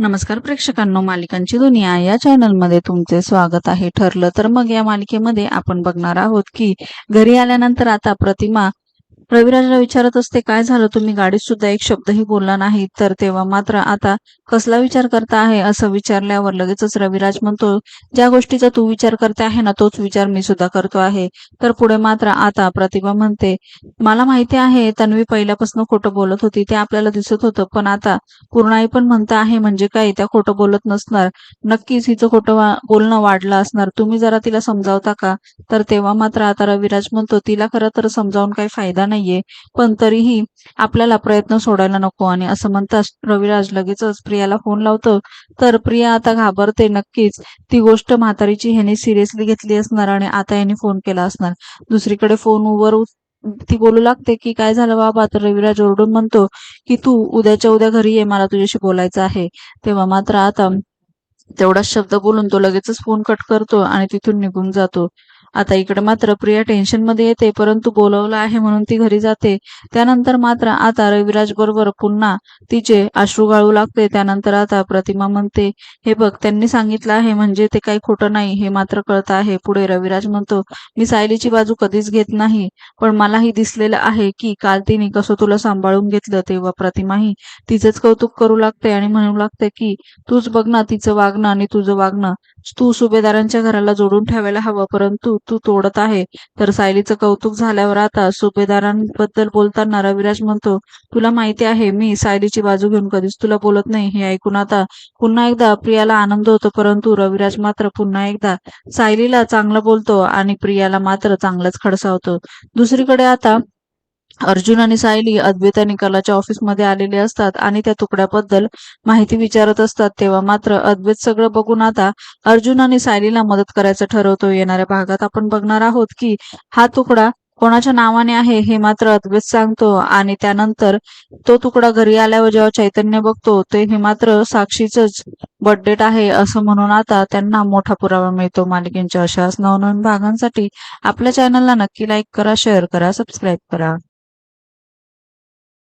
नमस्कार प्रेक्षकांनो मालिकांची दुनिया या चॅनलमध्ये तुमचे स्वागत आहे. ठरलं तर मग या मालिकेमध्ये आपण बघणार आहोत की घरी आल्यानंतर आता प्रतिमा रविराजला विचारत असते काय झालं? तुम्ही गाडीत सुद्धा एक शब्दही बोलला नाही. तर तेव्हा मात्र आता कसला विचार करता आहे? असं विचारल्यावर लगेचच रविराज म्हणतो ज्या गोष्टीचा तू विचार करते आहे ना तोच विचार मी सुद्धा करतो आहे. तर पुढे मात्र आता प्रतिभा म्हणते मला माहिती आहे तन्वी पहिल्यापासून खोटं बोलत होती ते आपल्याला दिसत होतं पण आता पूर्णाई पण म्हणता आहे म्हणजे काय त्या खोटं बोलत नसणार. नक्कीच हिचं खोटं बोलणं वाढलं असणार. तुम्ही जरा तिला समजावता का? तर तेव्हा मात्र आता रविराज म्हणतो तिला खरं तर समजावून काही फायदा नाही. नाहीये. पण तरीही आपल्याला प्रयत्न सोडायला नको आणि असं म्हणताच रविराज लगेचच प्रियाला फोन लावतो. तर प्रिया आता घाबरते नक्कीच. ती गोष्ट म्हातारीची ह्याने सिरियसली घेतली असणार आणि आता याने फोन केला असणार. दुसरीकडे फोनवर ती बोलू लागते की काय झालं बाबा? तर रविराज ओरडून म्हणतो की तू उद्याच्या उद्या घरी ये मला तुझ्याशी बोलायचं आहे. तेव्हा मात्र आता तेवढाच शब्द बोलून तो लगेचच फोन कट करतो आणि तिथून निघून जातो. आता इकडे मात्र प्रिया टेन्शनमध्ये येते परंतु बोलवलं आहे म्हणून ती घरी जाते. त्यानंतर मात्र आता रविराज बरोबर पुन्हा तिचे अश्रू गाळू लागते. त्यानंतर आता प्रतिमा म्हणते हे बघ त्यांनी सांगितलं आहे म्हणजे ते काही खोटं नाही हे मात्र कळत आहे पुढे रविराज म्हणतो मी सायलीची बाजू कधीच घेत नाही पण मलाही दिसलेलं आहे की काल तिने कसं तुला सांभाळून घेतलं तेव्हा प्रतिमाही तिचंच कौतुक करू लागते आणि म्हणू लागते की तूच बघ ना तिचं वागणं आणि तुझं वागणं. तू सुभेदारांच्या घराला जोडून ठेवायला हवं परंतु तू तोडत आहे. तर सायलीचं कौतुक झाल्यावर आता सुभेदारांबद्दल बोलताना रविराज म्हणतो तुला माहिती आहे मी सायलीची बाजू घेऊन कधीच तुला बोलत नाही. हे ऐकून आता पुन्हा एकदा प्रियाला आनंद होतो परंतु रविराज मात्र पुन्हा एकदा सायलीला चांगलं बोलतो आणि प्रियाला मात्र चांगलंच खडसावतो दुसरीकडे आता अर्जुन आणि सायली अद्वैत आणि कलाच्या ऑफिसमध्ये आलेले असतात आणि त्या तुकड्याबद्दल माहिती विचारत असतात. तेव्हा मात्र अद्वैत सगळं बघून आता अर्जुन आणि सायलीला मदत करायचं ठरवतो येणाऱ्या भागात आपण बघणार आहोत की हा तुकडा कोणाच्या नावाने आहे हे मात्र अद्वैत सांगतो आणि त्यानंतर तो तुकडा घरी आल्यावर जेव्हा चैतन्य बघतो ते हे मात्र साक्षीच बर्थडेट आहे असं म्हणून आता त्यांना मोठा पुरावा मिळतो. मालिकेंच्या अशाच नवनवीन भागांसाठी आपल्या चॅनलला नक्की लाईक करा शेअर करा सबस्क्राईब करा.